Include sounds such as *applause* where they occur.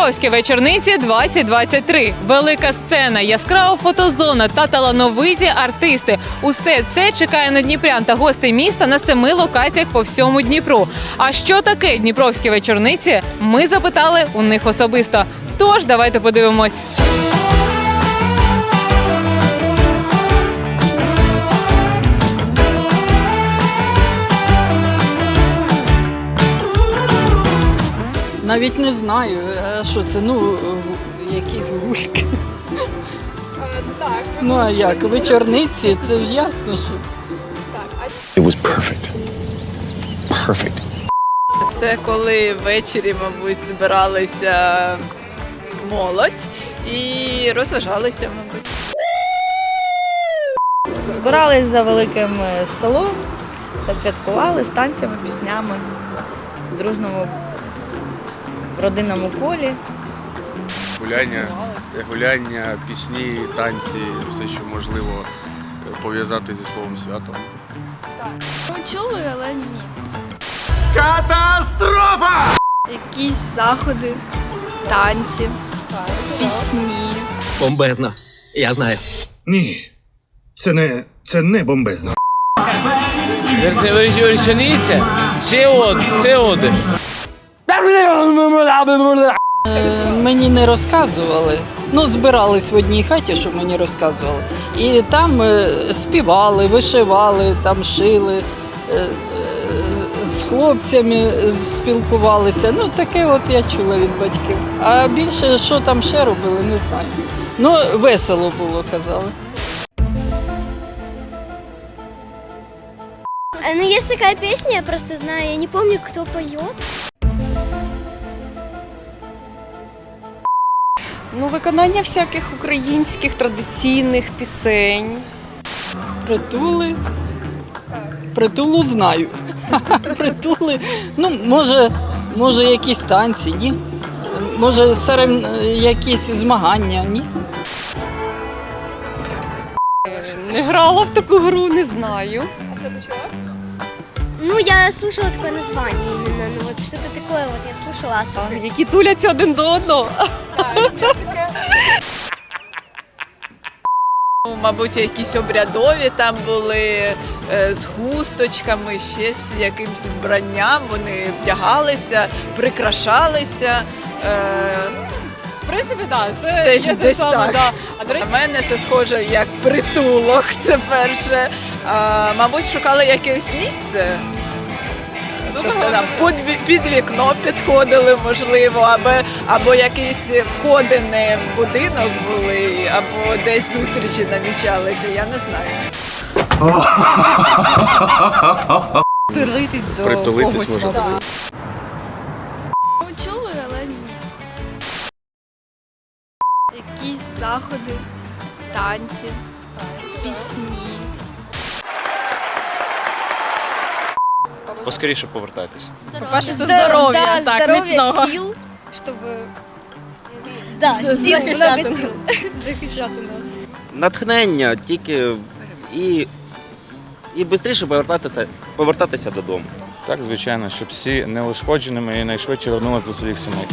Дніпровські вечорниці 2023. Велика сцена, яскрава фотозона та талановиті артисти. Усе це чекає на дніпрян та гостей міста на семи локаціях по всьому Дніпру. А що таке Дніпровські вечорниці? Ми запитали у них особисто. Тож давайте подивимось. Навіть не знаю, що це, ну, якісь гульки. Ну а як? Вечорниці, це ж ясно, що. It was perfect. Perfect. Це коли ввечері, мабуть, збиралися молодь і розважалися, мабуть. Збирались за великим е, столом та святкували з танцями, піснями в дружному с- родинному колі. гуляння, гуляння, пісні, танці, все, що можливо е, пов'язати зі словом свято. Чули, але ні. Катастрофа! Якісь заходи, танці, пісні. Бомбезно. Я знаю. Ні, це не це не бомбезно. Вершиниця? Це от, це от. Е, Мені не розказували. Ну, збирались в одній хаті, що мені розказували. І там е, співали, вишивали, там шили, е, е, з хлопцями спілкувалися. Ну, таке от я чула від батьків. А більше, що там ще робили, не знаю. Ну, весело було, казали. Ну, есть такая песня, я просто знаю, я не помню, кто поет. Ну, виконання всяких українських традиційних пісень. Притули. Притулу знаю. *laughs* Притули. Ну, може, може, якісь танці, ні? Може, серед е, якісь змагання, ні? Не грала в таку гру, не знаю. Ну, я слышала такое название именно, ну вот что-то такое вот я слышала особенно. Які туляться один до одного. Ну, Мабуть, якісь обрядові там були е, з хусточками, ще з якимось вбранням. Вони вдягалися, прикрашалися. Е, В принципі, так, це Десь- є те десь саме, так. да. А до речі, На мене це схоже як притулок. Це перше. А, мабуть, шукали якесь місце. Там під, під вікно підходили, можливо, або, або якісь входини в будинок були, або десь зустрічі намічалися, я не знаю. притулитись до Притулитись когось. може. Ну, чули, але ні. Якісь заходи, танці, пісні. Поскоріше повертайтеся. По-перше, за здоров'я, так, здоров'я, міцного. сил, щоб да, сил, захищати много сил. захищати нас. Натхнення тільки і, і швидше повертатися, повертатися додому. Так, звичайно, щоб всі неушкодженими і найшвидше вернулися до своїх сімей.